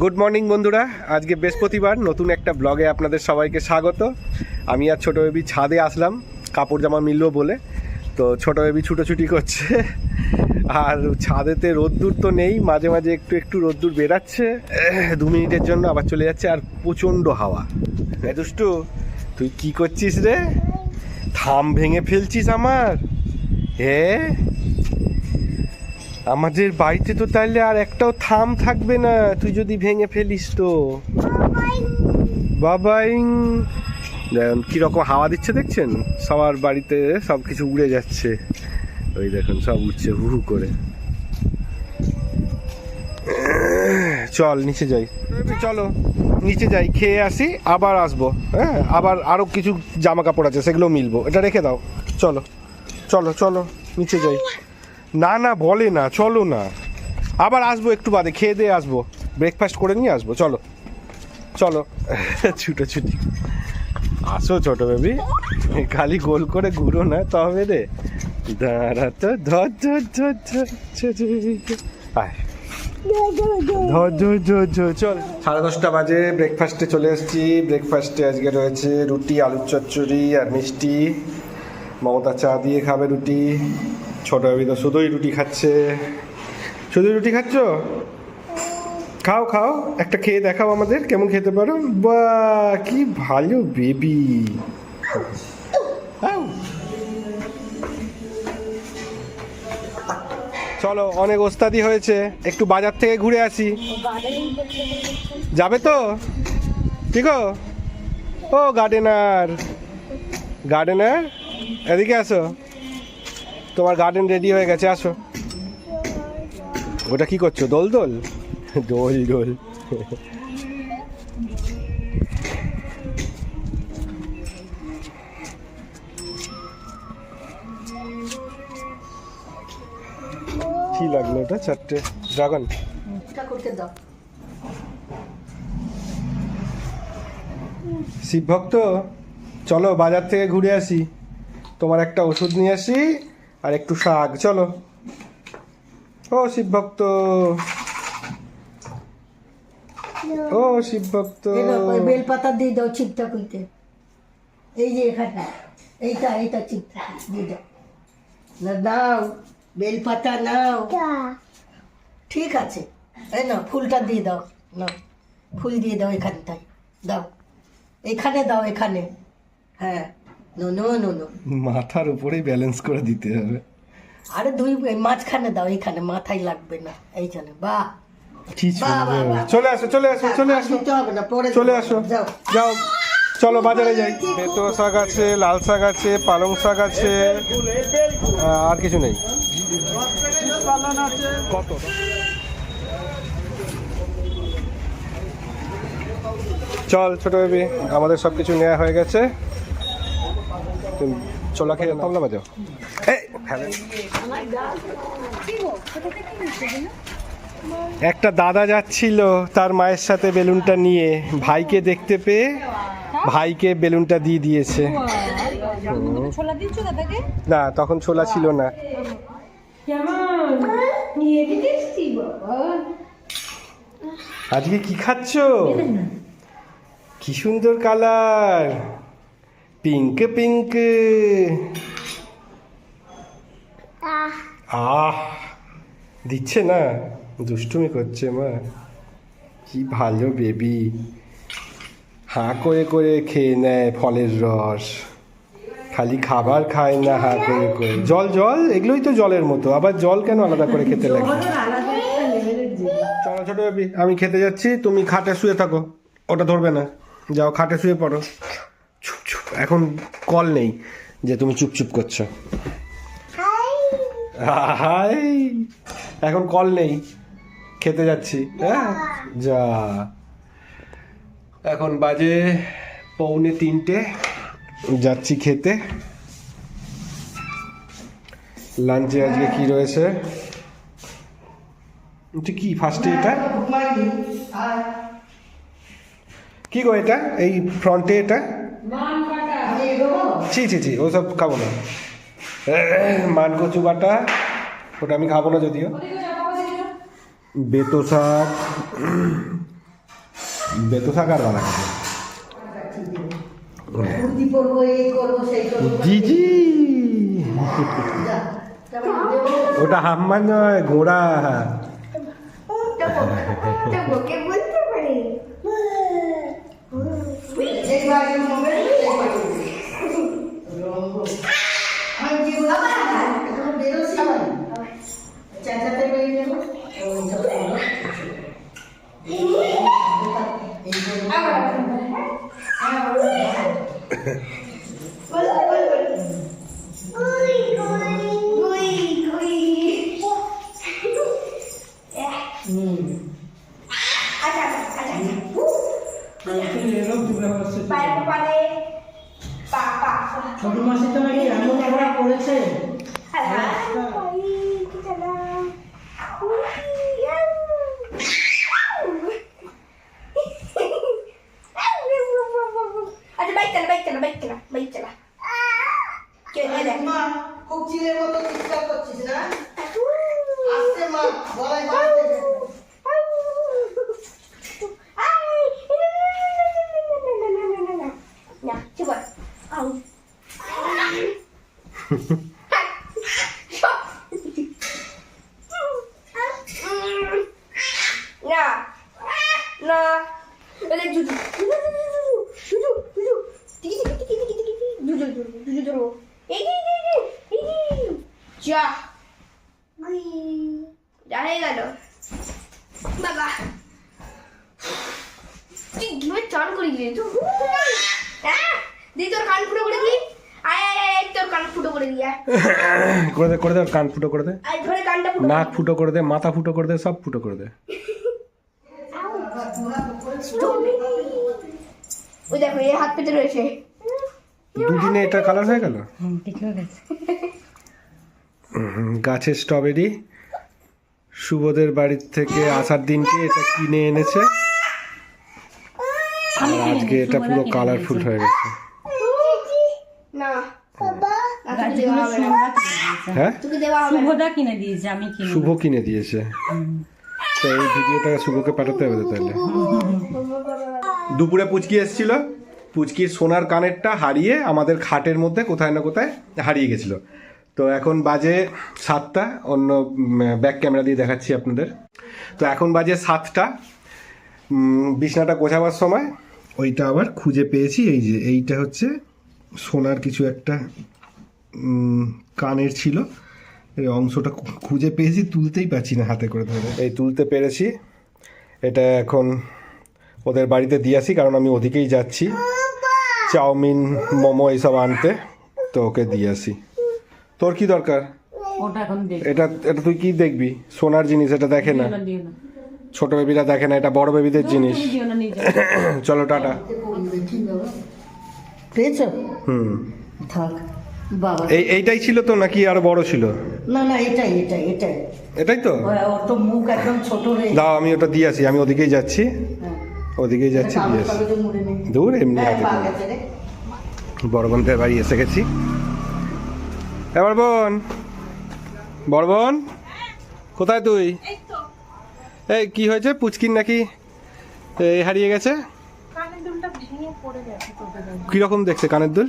Good morning বন্ধুরা। আজকে বৃহস্পতিবার, নতুন একটা ব্লগে আপনাদের সবাইকে স্বাগত। আমি আর ছোটো বেবি ছাদে আসলাম, কাপড় জামা মিললো বলে। তো ছোটো বেবি ছুটোছুটি করছে। আর ছাদেতে রোদ্দুর তো নেই, মাঝে মাঝে একটু একটু রোদ্দুর বেরাচ্ছে দু মিনিটের জন্য আবার চলে যাচ্ছে, আর প্রচণ্ড হাওয়া। দুষ্টু, তুই কি করছিস রে? থাম ভেঙে ফেলছিস আমার। হ্যাঁ আমাদের বাড়িতে তো তাহলে আর একটাও থাম থাকবে না। তুই যদি ভেঙে ফেলিস তো। বাবাই। কীরকম হাওয়া দিচ্ছে দেখছেন? সবার বাড়িতে সব কিছু উড়ে যাচ্ছে। ওই দেখুন, সব উঠছে হু হু করে। চল, নিচে যাই। চলো, নিচে যাই, খেয়ে আসি, আবার আসব। হ্যাঁ আবার আরও কিছু জামা কাপড় আছে, সেগুলো মিলবো। এটা রেখে দাও। চলো চলো চলো, নিচে যাই। না না, বলে না, চলো না। আবার আসব একটু বাদে, খেয়ে দিয়ে আসব। ব্রেকফাস্ট করে নিয়ে আসব, চলো। চলো। ছুটোছুটি। আসো ছোট বেবি। খালি গোল করে ঘুরো না তবে রে। দাঁড়া তো, ধর ধর ধর ধর ধর ধর। চল। সাড়ে দশটা বাজে ব্রেকফাস্টে চলে এসেছি। ব্রেকফাস্টে আজকে রয়েছে রুটি, আলুর চচ্চড়ি আর মিষ্টি। মমতা চা দিয়ে খাবে রুটি। ছোট তো শুধুই রুটি খাচ্ছে। শুধুই রুটি খাচ্ছ? খাও খাও, একটা খেয়ে দেখাও আমাদের, কেমন খেতে পারো। বা কি ভালো বেবি চলো, অনেক ওস্তাদি হয়েছে। একটু বাজার থেকে ঘুরে আসি। যাবে তো? ঠিক ও গার্ডেনার গার্ডেনার এদিকে আসো। তোমার গার্ডেন রেডি হয়ে গেছে আসো। ওটা কি করছ? দোল দোল? দোল দোল। কি লাগল ওটা? চারটে। ড্রাগন। শিব ভক্ত চলো বাজার থেকে ঘুরে আসি। তোমার একটা ওষুধ নিয়ে আসি। আর একটু শাক চলো। ও শিব ভক্ত। ও শিব ভক্ত। এই নাও, বেলপাতা দিয়ে দাও চিপ ঠাকুরকে এই যে এখানটা এইটা এইটা চিপ ঠাকুর দিয়ে দাও। না দাও বেলপাতা নাও। ঠিক আছে। এই না ফুলটা দিয়ে দাও না ফুল দিয়ে দাও এখানটায় দাও। এখানে দাও এখানে। হ্যাঁ। নো নো নো নো মাথার উপরেই ব্যালেন্স করে দিতে হবে। আরে দুই মাঝখানে দাও এইখানে মাথায় লাগবে না এইখানে বাহ কি বাহ। চলে আসো চলে আসো চলে আসো। না পরে চলে আসো। যাও। যাও চলো বাজারে যাই। বেতো শাক আছে লাল শাক আছে পালং শাক আছে আর কিছু নেই। কত চল ছোট বেবি আমাদের সব কিছু নেওয়া হয়ে গেছে। তুমি চলা খেয়ে তবলা বাজাও। একটা দাদা যাচ্ছিল তার মায়ের সাথে বেলুনটা নিয়ে। ভাইকে দেখতে পেয়ে ভাইকে বেলুনটা দিয়ে দিয়েছে। না তখন ছোলা ছিল না। আজকে কি খাচ্ছ? কি সুন্দর কালার। পিঙ্ক পিঙ্ক আহ দিচ্ছে না। দুষ্টুমি করছে মা। কি ভালো বেবি হাঁ করে করে খেয়ে নেয় ফলের রস। খালি খাবার খায় না হাঁ করে করে। জল জল এগুলোই তো জলের মতো। আবার জল কেন আলাদা করে খেতে লাগে? চলো ছোট বেবি আমি খেতে যাচ্ছি তুমি খাটে শুয়ে থাকো। ওটা ধরবে না। যাও খাটে শুয়ে পড়ো। এখন কল নেই যে তুমি চুপ চুপ করছ। হাই। এখন কল নেই। খেতে যাচ্ছি। হ্যাঁ? যা। এখন বাজে পৌনে তিনটে। যাচ্ছি খেতে। লাঞ্চে আজকে কি রয়েছে? এটা কি ফার্স্টে এটা? কি গো এটা? এই ফ্রন্টে এটা? ছি ছি ছি ওসব খাব না মান কচু বাটা ওটা আমি খাব না যদিও বেতো শাক বেতো শাক আর সেই করব জিজি। ওটা হাম্মার নয় ঘোড়া ওকে বলতে পারে এই বাড়ি মোবাইল, এই বাড়ি রঙ্গ। আমি কি বলব? এখনও বেরোচ্ছি আমি। চেঁচাতে বেরিয়ে যাব। ওই সব করব। এই করব। হুম। ছোট মাসি তো নাকি এমন পড়া করেছে? আচ্ছা বাইক চালা বাইক চালা বাইক চালা বাইক চালা। কে দেখ। মা খুব চিলের মতো চিৎকার করছিস না আসছে মা গলায় বাঁধতে দে। না না এলে জুজু জুজু জুজু টিকি টিকি টিকি টিকি টিকি এই এই এই এই এই যা। যা হয়ে গেল। বাবা। তুই ঘিমে চান করে দিলি তো তোর কান ফুটো করে দি আয় আয় আয় আয়, তোর কান ফুটো করে দিয়া করে দে করে দে কান ফুটো করে দে। আয় ধরে কানটা ফুটো নাক ফুটো করে দে মাথা ফুটো করে দে সব ফুটো করে দে। ওই দেখো এর হাত পেতে রয়েছে। দুদিনে এটা কালার হয়ে গেল গাছের স্ট্রবেরি শুভদের বাড়ির থেকে আসার দিনকে এটা কিনে এনেছে আর আজকে এটা পুরো কালারফুল হয়ে গেছে। হ্যাঁ তোকে দেওয়া হবে না। শুভদা কিনে দিয়েছে আমি কিনে শুভ কিনে দিয়েছে তো এই ভিডিওটা শুভকে পাঠাতে হবে তো তাহলে দুপুরে পুচকি এসেছিল পুচকির সোনার কানেরটা হারিয়ে আমাদের খাটের মধ্যে কোথায় না কোথায় হারিয়ে গেছিল। তো এখন বাজে সাতটা, অন্য ব্যাক ক্যামেরা দিয়ে দেখাচ্ছি আপনাদের। তো এখন বাজে সাতটা। বিছনাটা গোছাবার সময় ওইটা আবার খুঁজে পেয়েছি, এই যে এইটা হচ্ছে সোনার কিছু একটা কানের ছিল। এই অংশটা খুঁজে পেয়েছি, তুলতেই পারছি না হাতে করে ধরে। এই তুলতে পেরেছি। এটা এখন ওদের বাড়িতে দিয়ে আসি কারণ আমি ওদিকেই যাচ্ছি। চাউমিন মোমো এইসব আনতে তো ওকে দিয়ে আসি। তোর কি দরকার? এটা এটা তুই কি দেখবি? সোনার জিনিস এটা দেখে না। ছোট বেবিরা দেখে না এটা বড় বেবিদের জিনিস। চলো টাটা। ঠিক বাবা হুম। থাক বাবা। এই এইটাই ছিল তো নাকি আরও বড় ছিল? না না এটাই এটাই এটাই। এটাই তো? ওর তো মুখ একদম ছোট হয়ে দাও আমি ওটা দিয়ে আসি আমি ওদিকেই যাচ্ছি। ওদিকেই যাচ্ছি দূর এমনি হ্যাঁ, বড় বোনদের বাড়ি এসে গেছি। এবার বোন বড় বোন কোথায় তুই? এই কি হয়েছে পুচকির নাকি এই হারিয়ে গেছে? কীরকম দেখছে কানের দুল?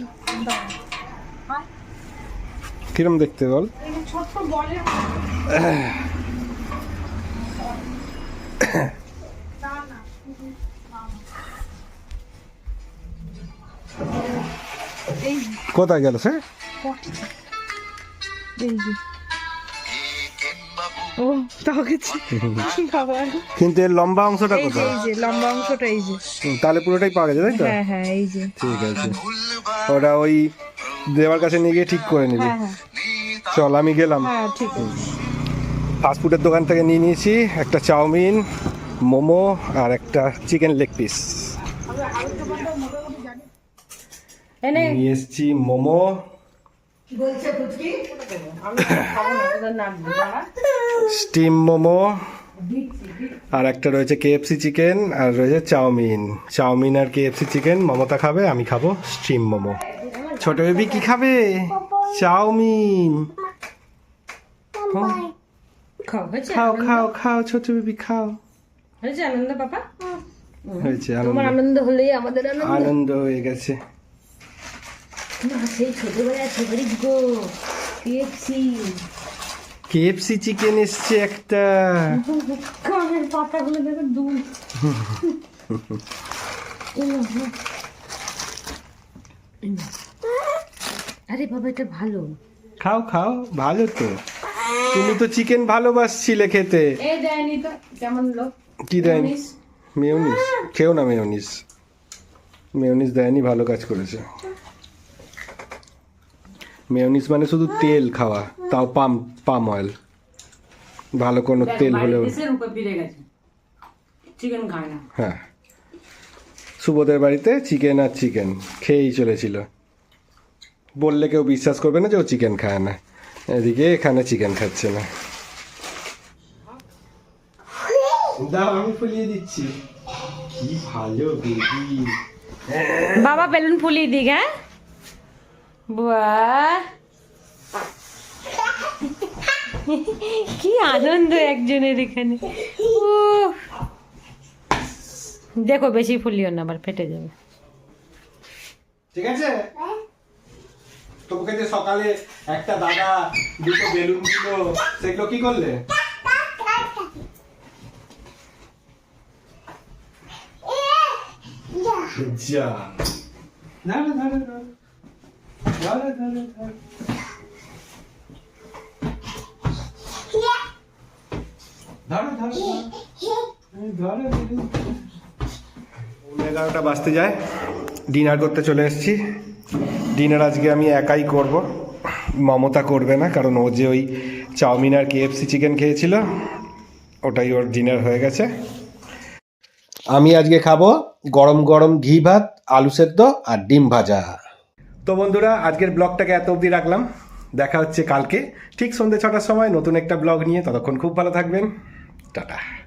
কীরকম দেখতে বল? ছোট্ট বলের কোথায় গেল সে এই যে ও তাও গেছে বাবা। কিন্তু এর লম্বা অংশটা কোথায়? এই যে লম্বা অংশটা এই যে। তাহলে পুরোটাই পাওয়া গেছে তাই তো? হ্যাঁ হ্যাঁ এই যে। ঠিক আছে। ওটা ওই দেওয়ার কাছে নিয়ে গিয়ে ঠিক করে নিবি। হ্যাঁ হ্যাঁ। চল আমি গেলাম। হ্যাঁ ঠিক আছে। ফাস্টফুডের দোকান থেকে নিয়ে নিয়েছি একটা চাউমিন মোমো আর একটা চিকেন লেগ পিস। এনে। নিয়ে এসেছি মোমো। বলছে পুচকি? স্টিম মোমো। আর একটা রয়েছে কেএফসি চিকেন আর রয়েছে চাউমিন। চাউমিন আর কেএফসি চিকেন মমতা খাবে আমি খাব স্টিম মোমো। ছোট বেবি কি খাবে? চাউমিন। খাও। খাও খাও খাও ছোট বেবি খাও। হয়েছে আনন্দ বাবা হয়েছে আনন্দ। আনন্দ হলেই আমাদের আনন্দ। আনন্দ হয়ে গেছে। না সেই ছোটবেলায় favourite go KFC KFC chicken এসছে একটা। কানের পাতাগুলো দেখো দুধ আরে বাবা এটা ভালো। খাও খাও ভালো তো। তুমি তো চিকেন ভালোবাসছিলে খেতে। এই দেয়নি তো কেমন লোক কি দেয়নি? মেয়নিস খেও না মেয়নিস মেয়নিস দেয়নি ভালো কাজ করেছে। মেয়নিস মানে শুধু তেল খাওয়া তাও পাম পাম অয়েল ভালো কোনো তেল হলেও হ্যাঁ। সুবোধের বাড়িতে চিকেন আর চিকেন খেয়েই চলেছিল। বললে কেউ বিশ্বাস করবে না যে ও চিকেন খায় না। এদিকে এখানে চিকেন খাচ্ছে না। দাও আমি ফুলিয়ে দিচ্ছি। কি ভালো বাবা বেলুন ফুলিয়ে দিক হ্যাঁ? বাহ কি আনন্দ একজনের এখানে। দেখো বেশি ফুলিও না আবার ফেটে যাবে। ঠিক আছে? তোমাকে যে সকালে একটা দাদা দুটো বেলুন দিল সেগুলো কি করলে? যা। ধরো ধরো ধরো এগারোটা বাজতে যায়। ডিনার করতে চলে এসেছি। ডিনার আজকে আমি একাই করব। মমতা করবে না, কারণ ও যে ওই চাউমিন আর কেএফসি চিকেন খেয়েছিল, ওটাই ওর ডিনার হয়ে গেছে। আমি আজকে খাব গরম গরম ঘি ভাত, আলু সেদ্ধ আর ডিম ভাজা। তো বন্ধুরা, আজকের ব্লগটাকে এত অবধি রাখলাম। দেখা হচ্ছে কালকে, ঠিক সন্ধ্যে ছটার সময় নতুন একটা ব্লগ নিয়ে। ততক্ষণ খুব ভালো থাকবেন। টাটা।